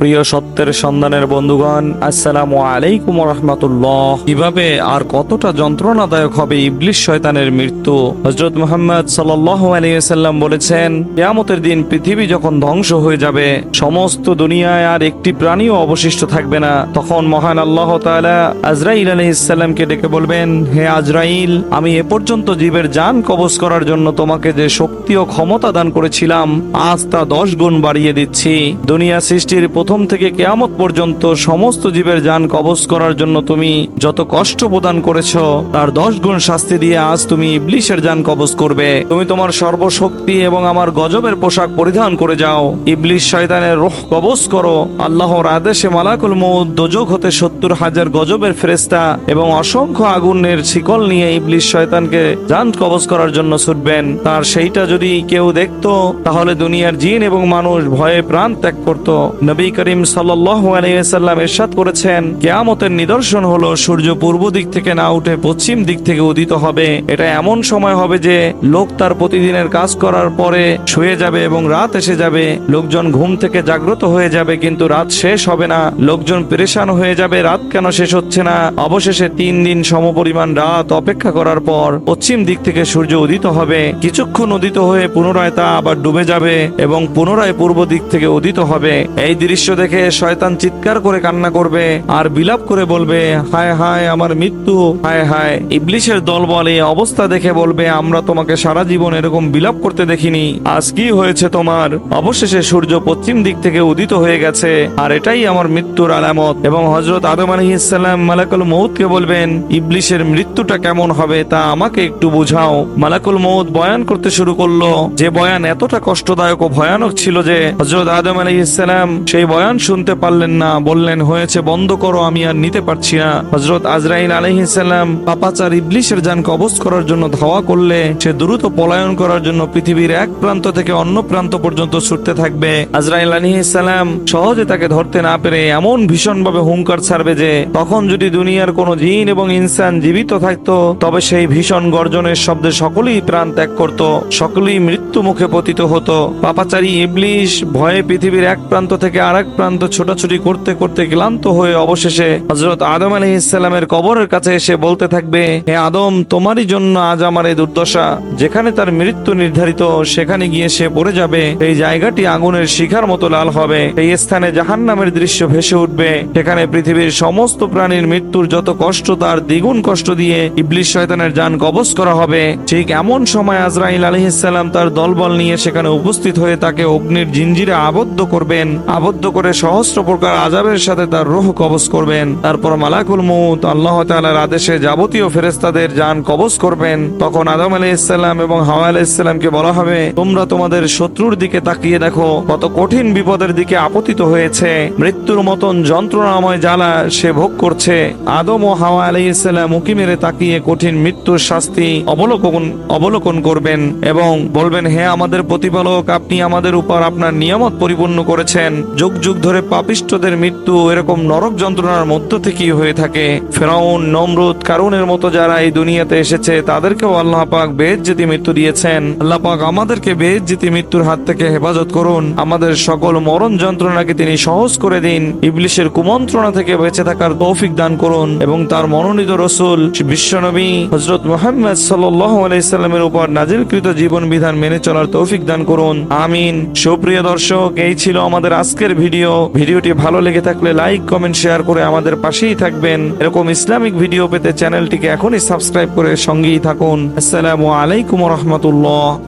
প্রিয় সত্যের সন্ধানের বন্ধুগণ, আসসালামু আলাইকুম রহমতুল্লাহ। কীভাবে আর কতটা যন্ত্রণাদায়ক হবে ইবলিশ শয়তানের মৃত্যু? হজরত মোহাম্মদ আলিয়াল্লাম বলেছেন, কেয়ামতের দিন পৃথিবী যখন ধ্বংস হয়ে যাবে, সমস্ত দুনিয়ায় আর একটি প্রাণীও অবশিষ্ট থাকবে না। তখন মহান আল্লাহ তাআলা আজরাইল আলহিসাল্লামকে ডেকে বলবেন, হে আজরাইল, আমি এ পর্যন্ত জীবের যান কবজ করার জন্য তোমাকে যে শক্তি ও ক্ষমতা দান করেছিলাম, আজ তা দশ গুণ বাড়িয়ে দিচ্ছি। দুনিয়া সৃষ্টির প্রথম থেকে কেয়ামত পর্যন্ত সমস্ত জীবের যান কবজ করার জন্য তুমি যত কষ্ট প্রদান করেছ, তার দশ গুণ শাস্তি দিয়ে আজ তুমি ইবলিশের যান কবজ করবে। তুমি তোমার সর্বশক্তি এবং আমার গজবের পোশাক পরিধান করে যাও। ইবলিশ শয়তানের রোহ কবজ করো। আল্লাহর আদেশে মালাকুল মৌদ দোজক হতে সত্তর হাজার গজবের ফেরেস্তা এবং অসংখ্য আগুনের শিকল নিয়ে ইবলিশ শয়তানকে যান কবজ করার জন্য ছুটবেন। তার সেইটা যদি কেউ দেখতো, তাহলে দুনিয়ার জিন এবং মানুষ ভয়ে প্রাণ ত্যাগ করত। নবী করিম সাল্লাম ইরশাদ করেছেন, কিয়ামতের নিদর্শন হলো সূর্য পূর্ব দিক থেকে না উঠে পশ্চিম দিক থেকে উদিত হবে। এটা এমন সময় হবে যে লোক তার প্রতিদিনের কাজ করার পরে শুয়ে যাবে এবং রাত এসে যাবে। লোকজন ঘুম থেকে জাগ্রত হয়ে যাবে, কিন্তু রাত শেষ হবে না। লোকজন পেরেশান হয়ে যাবে, রাত কেন শেষ হচ্ছে না? অবশেষে তিন দিন সমপরিমাণ রাত অপেক্ষা করার পর পশ্চিম দিক থেকে সূর্য উদিত হবে। কিছুক্ষণ উদিত হয়ে পুনরায় তা আবার ডুবে যাবে এবং পুনরায় পূর্ব দিক থেকে উদিত হবে। এই দৃশ্য দেখে শয়তান চিৎকার করে কান্না করবে আর বিলাপ করে বলবে, হায় হায়, আমার মৃত্যু। হায় হায়। ইবলিশের দল বলে অবস্থা দেখে বলবে, আমরা তোমাকে সারা জীবন এরকম বিলাপ করতে দেখিনি। আজ কি হয়েছে তোমার? অবশেষে সূর্য পশ্চিম দিক থেকে উদিত হয়ে গেছে। আর এটাই আমার মৃত্যুর আলামত। এবং হজরত আদম আলী ইসলাম মালাকুল মৌতকে বলবেন, ইবলিশের মৃত্যুটা কেমন হবে তা আমাকে একটু বুঝাও। মালাকুল মৌত বয়ান করতে শুরু করল। যে বয়ান এতটা কষ্টদায়ক ও ভয়ানক ছিল যে হজরত আদম আলী ইসলাম সেই বয়ান শুনতে পারলেন না, বললেন, হয়েছে, বন্ধ করো, আমি আর নিতে পারছি না। হজরত আজরাইল আলহিসাল্লাম পাপাচার ইবলিশের যান কবজ করার জন্য ধাওয়া করলে, সে দ্রুত পলায়ন করার জন্য পৃথিবীর এক প্রান্ত থেকে অন্য প্রান্ত পর্যন্ত ছুটতে থাকবে। আজরাইল আলহিসাল্লাম সহজে তাকে ধরতে না পেরে এমন ভীষণভাবে হুঙ্কার ছাড়বে যে, তখন যদি দুনিয়ার কোনো জিন এবং ইনসান জীবিত থাকতো, তবে সেই ভীষণ গর্জনের শব্দে সকলেই প্রাণ ত্যাগ করত, সকলেই মৃত্যু মুখে পতিত হতো। পাপাচারী ইবলিশ ভয়ে পৃথিবীর এক প্রান্ত থেকে আরেক প্রান্ত ছোটাছুটি করতে করতে ক্লান্ত হয়ে অবশেষে হজরত আদম আলী ইসলামের কবরের কাছে এসে বলতে থাকবে, হে আদম, তোমারই জন্য আজ আমার এই দুর্দশা। যেখানে তার মৃত্যু নির্ধারিত, সেখানে গিয়ে সে পড়ে যাবে। এই জায়গাটি আগুনের শিখার মতো লাল হবে। এই স্থানে জাহান নামের দৃশ্য ভেসে উঠবে। সেখানে পৃথিবীর সমস্ত প্রাণীর মৃত্যুর যত কষ্ট, তার দ্বিগুণ কষ্ট দিয়ে ইবলিশ শয়তানের যান কবজ করা হবে। ঠিক এমন সময় আজরাইল আলহিসাল্লাম তার দলবল নিয়ে সেখানে উপস্থিত হয়ে তাকে অগ্নির জিঞ্জিরে আবদ্ধ করবেন। আবদ্ধ করে সহস্র প্রকার আজাবের সাথে তার রোহ কবজ করবেন। তারপর মালাকুল মৌত আল্লাহ তাআলার আদেশে যাবতীয় ফেরেস্তাদের যান কবজ করবেন। তখন আদম আলাহ ইসলাম এবং হাওয়া আলাহ ইসলামকে বলা হবে, তোমরা তোমাদের শত্রুর দিকে তাকিয়ে দেখো, কত কঠিন বিপদের দিকে আপতিত হয়েছে। মৃত্যুর মতন যন্ত্রণাময় জ্বালা সে ভোগ করছে। আদম ও হাওয়া আলাহ ইসলাম উকি মেরে তাকিয়ে কঠিন মৃত্যুর শাস্তি অবলোকন অবলোকন করবেন এবং বলবেন, হে আমাদের প্রতিপালক, আপনি আমাদের উপর আপনার নিয়ামত পরিপূর্ণ করেছেন। যুগ যুগ ধরে পাপিষ্টদের মৃত্যু এরকম নরক যন্ত্রণার মধ্য থেকেই হয়ে থাকে। ফেরাউন, নমরুদ, কারুনের মতো যারা এই দুনিয়াতে এসেছে, তাদেরকেও আল্লাহ পাক বেজ্জিতি মৃত্যু দিয়েছেন। আল্লাহ পাক আমাদেরকে বেজ্জিতি মৃত্যুর হাত থেকে হেফাজত করুন। আমাদের সকল মরণ যন্ত্রণাকে তিনি সহজ করে দিন। ইবলিশের কুমন্ত্রণা থেকে বেঁচে থাকার তৌফিক দান করুন এবং তার মনোনীত রসুল, বিশ্বনবী হজরত মোহাম্মদ সাল্লাহ আলাইসাল্লামের উপর নাজিলকৃত জীবন বিধান মেনে চলার তৌফিক দান করুন। আমিন। সুপ্রিয় দর্শক, এই ছিল আমাদের আজকের ভিডিও, ভিডিওটি ভালো লেগে থাকলে লাইক কমেন্ট শেয়ার করে আমাদের পাশেই থাকবেন। এরকম ইসলামিক ভিডিও পেতে চ্যানেলটিকে এখনই সাবস্ক্রাইব করে সঙ্গেই থাকুন। আসসালামু আলাইকুম রহমতুল্লাহ।